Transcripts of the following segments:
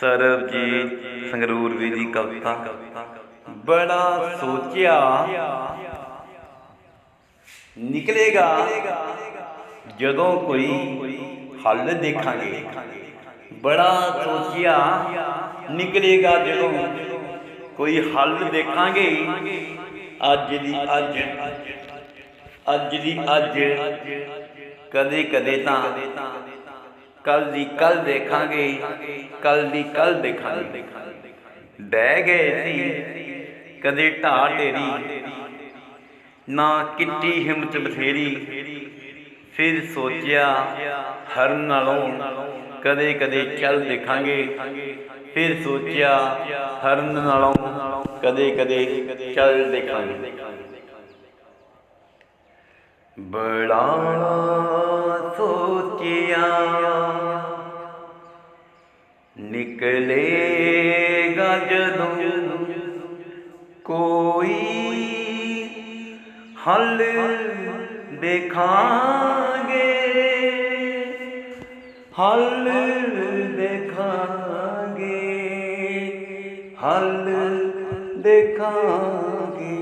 ਸਰਬਜੀਤ ਸੰਗਰੂਰਵੀ ਦੀ ਕਵਿਤਾ ਬੜਾ ਸੋਚਿਆ ਨਿਕਲੇਗਾ ਜਦੋਂ ਕੋਈ ਹੱਲ ਦੇਖਾਂਗੇ ਬੜਾ ਸੋਚਿਆ ਨਿਕਲੇਗਾ ਜਦੋਂ ਕੋਈ ਹੱਲ ਦੇਖਾਂਗੇ ਅੱਜ ਦੀ ਅੱਜ ਅੱਜ ਦੀ ਅੱਜ ਕਦੇ ਕਦੇ ਤਾਂ ਕੱਲ ਦੀ ਕੱਲ ਦੇਖਾਂਗੇ ਕੱਲ ਦੀ ਕੱਲ ਦੇਖਾਂਗੇ। ਬਹਿ ਗਏ ਸੀ ਕਦੇ ਢਾ ਢੇਰੀ। ਨਾ ਕਿੱਟੀ ਹਿੰਮਤ ਬਥੇਰੀ। ਫਿਰ ਸੋਚਿਆ, ਹਰ ਨਾਲੋਂ ਕਦੇ ਕਦੇ ਚੱਲ ਦੇਖਾਂਗੇ। ਫਿਰ ਸੋਚਿਆ ਹਰਨ ਨਾਲੋਂ ਕਦੇ ਕਦੇ ਚੱਲ ਦੇਖਾਂਗੇ। ਬੜਾ निकलेगा जदों कोई हल देखांगे हल देखांगे हल देखांगे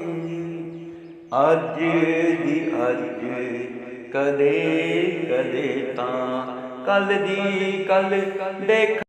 अज दी अज कदे कदे ता, कल दी कल देख